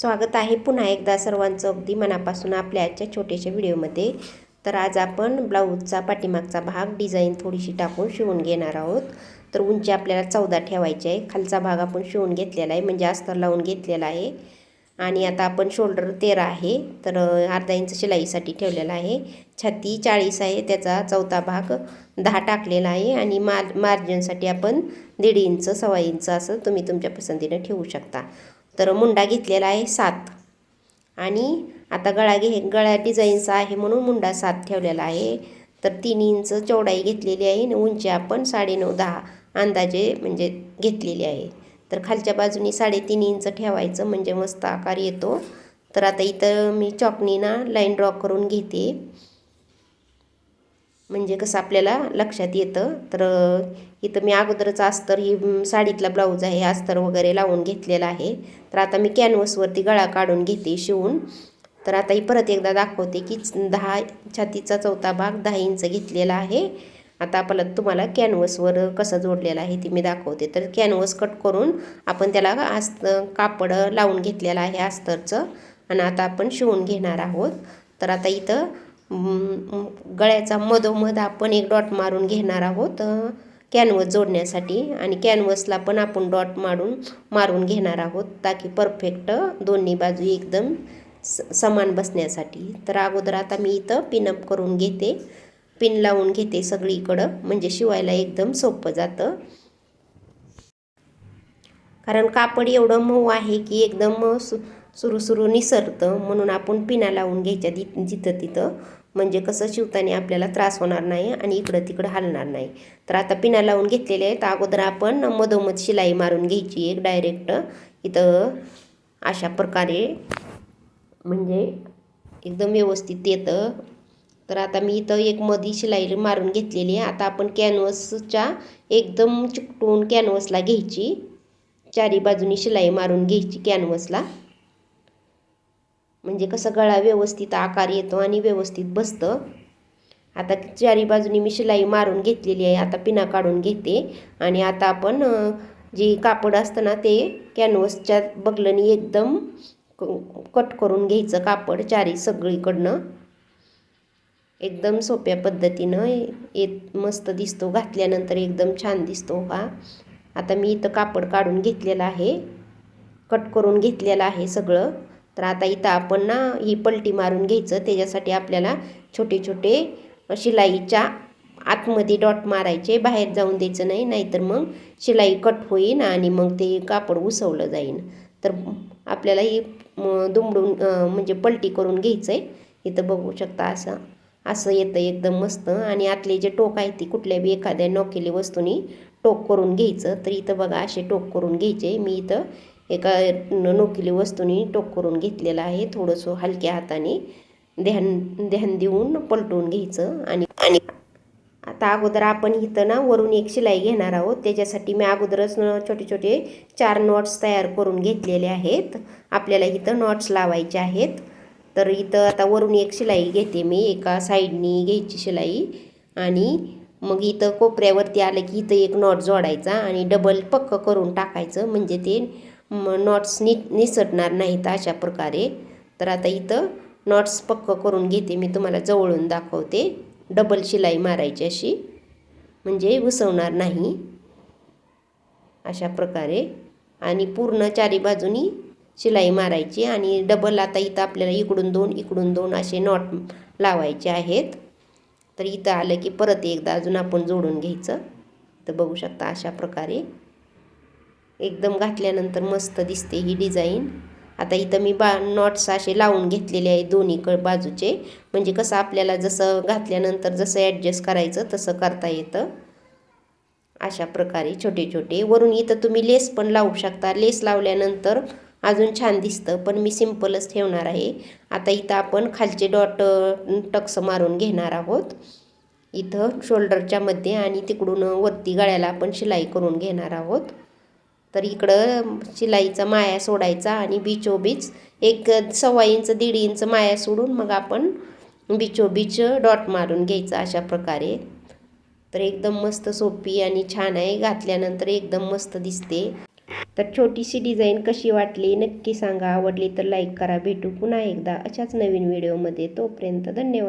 स्वागत आहे पुन्हा एकदा सर्वांचं अगदी मनापासून आपल्या आजच्या छोट्याशा व्हिडिओमध्ये. तर आज आपण ब्लाऊजचा पाठीमागचा भाग डिझाईन थोडीशी टाकून शिवून घेणार आहोत. तर उंची आपल्याला चौदा ठेवायची आहे. खालचा भाग आपण शिवून घेतलेला आहे म्हणजे अस्तर लावून घेतलेला आहे. आणि आता आपण शोल्डर तेरा आहे तर अर्धा इंच शिलाईसाठी ठेवलेला आहे. छाती चाळीस आहे त्याचा चौथा भाग दहा टाकलेला आहे. आणि मार मार्जिनसाठी आपण दीड इंच सव्वा इंच असं तुम्ही तुमच्या पसंतीनं ठेवू शकता. तर मुंडा घेतलेला आहे सात. आणि आता गळा घे गळ्या डिझाईनचा आहे म्हणून मुंडा सात ठेवलेला आहे. तर तीन इंच चौडाई घेतलेली आहे आणि उंची आपण साडेनऊ दहा अंदाजे म्हणजे घेतलेली आहे. तर खालच्या बाजूनी साडेतीन इंच ठेवायचं म्हणजे मस्त आकार येतो. तर आता इथं मी चॉकनीना लाईन ड्रॉ करून घेते. म्हणजे कसं आपल्याला लक्षात येतं. तर इथं मी अगोदरच अस्तर ही साडीतला ब्लाऊज आहे अस्तर वगैरे लावून घेतलेला आहे. तर आता मी कॅनव्हसवरती गळा काढून घेते शिवून. तर आता ही परत एकदा दाखवते की दहा छातीचा चौथा भाग दहा इंच घेतलेला आहे. आता आपल्याला तुम्हाला कॅनव्हसवर कसं जोडलेलं आहे ते मी दाखवते. तर कॅनव्हस कट करून आपण त्याला आस्त कापड लावून घेतलेलं आहे अस्तरचं. आणि आता आपण शिवून घेणार आहोत. तर आता इथं गळ्याचा मधोमध आपण एक डॉट मारून घेणार आहोत कॅनवस जोडण्यासाठी. आणि कॅनवसला पण आपण डॉट मारून मारून घेणार आहोत ताकी परफेक्ट दोन्ही बाजू एकदम स समान बसण्यासाठी. तर अगोदर आता मी इथं पिनअप करून घेते. पिन लावून घेते सगळीकडं म्हणजे शिवायला एकदम सोपं जातं. कारण कापड एवढं मऊ आहे की एकदम सु सुरू सुरू निसरतं म्हणून आपण पिना लावून घ्यायच्या जिथं तिथं. म्हणजे कसं शिवताना आपल्याला त्रास होणार नाही आणि इकडं तिकडं हलणार नाही. तर आता पिना लावून घेतलेले आहेत. अगोदर आपण मधोमध शिलाई मारून घ्यायची एक डायरेक्ट इथं अशा प्रकारे म्हणजे एकदम व्यवस्थित येतं. तर आता मी इथं एक मधी शिलाई मारून घेतलेली आहे. आता आपण कॅनव्हसच्या एकदम चिकटून कॅनव्हसला घ्यायची. चारी बाजूनी शिलाई मारून घ्यायची कॅनव्हसला म्हणजे कसं गळा व्यवस्थित आकार येतो आणि व्यवस्थित बसतं. आता चारी बाजूनी मी शिलाई मारून घेतलेली आहे. आता पिना काढून घेते. आणि आता आपण जे कापड असतं ना ते कॅनव्हसच्या बगलनी एकदम कट करून घ्यायचं कापड चारी सगळीकडनं. एकदम सोप्या पद्धतीनं येत मस्त दिसतो. घातल्यानंतर एकदम छान दिसतो हा. आता मी इथं कापड काढून घेतलेलं आहे. कट करून घेतलेलं आहे सगळं. तर आता इथं आपण ना ही पलटी मारून घ्यायचं. त्याच्यासाठी आपल्याला छोटे छोटे शिलाईच्या आतमध्ये डॉट मारायचे. बाहेर जाऊन द्यायचं नाही नाहीतर मग शिलाई कट होईन आणि मग ते कापड उसवलं जाईन. तर आपल्याला ही दुमडून म्हणजे पलटी करून घ्यायचं आहे इथं बघू शकता असं असं येतं एकदम मस्त. आणि आतले जे टोक आहे ती कुठल्या बी एखाद्या नोकेली वस्तूनी टोक करून घ्यायचं. तर इथं बघा असे टोक करून घ्यायचे. मी इथं एका नोकिली वस्तूनी टोक करून घेतलेलं आहे. थोडंसं हलक्या हाताने ध्यान ध्यान देऊन पलटवून घ्यायचं आणि आणि आता अगोदर आपण इथं ना वरून एक शिलाई घेणार आहोत. त्याच्यासाठी मी अगोदरच छोटे छोटे चार नॉट्स तयार करून घेतलेले आहेत. आपल्याला इथं नॉट्स लावायचे आहेत. तर इथं आता वरून एक शिलाई घेते मी. एका साईडनी घ्यायची शिलाई आणि मग इथं कोपऱ्यावरती आलं की इथं एक नॉट जोडायचा आणि डबल पक्क करून टाकायचं. म्हणजे ते नॉट्स नि निसटणार नाहीत अशा प्रकारे. तर आता इथं नॉट्स पक्क करून घेते. मी तुम्हाला जवळून दाखवते. डबल शिलाई मारायची अशी. म्हणजे उसवणार नाही. अशा प्रकारे. आणि पूर्ण चारी बाजूनी शिलाई मारायची. आणि डबल आता इथं आपल्याला इकडून दोन इकडून दोन असे नॉट लावायचे आहेत. तर इथं आलं की परत एकदा अजून आपण जोडून घ्यायचं. तर बघू शकता अशा प्रकारे. एकदम घातल्यानंतर मस्त दिसते ही डिझाईन आता इथं मी बा नॉट्स असे लावून घेतलेले आहे दोन्ही क बाजूचे. म्हणजे कसं आपल्याला जसं घातल्यानंतर जसं ॲडजस्ट करायचं तसं करता येतं. अशा प्रकारे छोटे छोटे. वरून इथं तुम्ही लेस पण लावू शकता. लेस लावल्यानंतर अजून छान दिसतं पण मी सिम्पलच ठेवणार आहे. आता इथं आपण खालचे डॉट टक्स मारून घेणार आहोत. इथं शोल्डरच्या मध्ये आणि तिकडून वरती गळ्याला आपण शिलाई करून घेणार आहोत. तर इकडं शिलाईचा माया सोडायचा आणि बीचोबीच एक सव्वा इंच दीड इंच माया सोडून मग आपण बीचोबीच डॉट मारून घ्यायचं अशा प्रकारे. तर एकदम मस्त सोपी आणि छान आहे घातल्यानंतर एकदम मस्त दिसते. तर छोटीशी डिझाईन कशी वाटली नक्की सांगा. आवडली तर लाईक करा भेटू पुन्हा एकदा अशाच नवीन व्हिडिओमध्ये. तोपर्यंत धन्यवाद.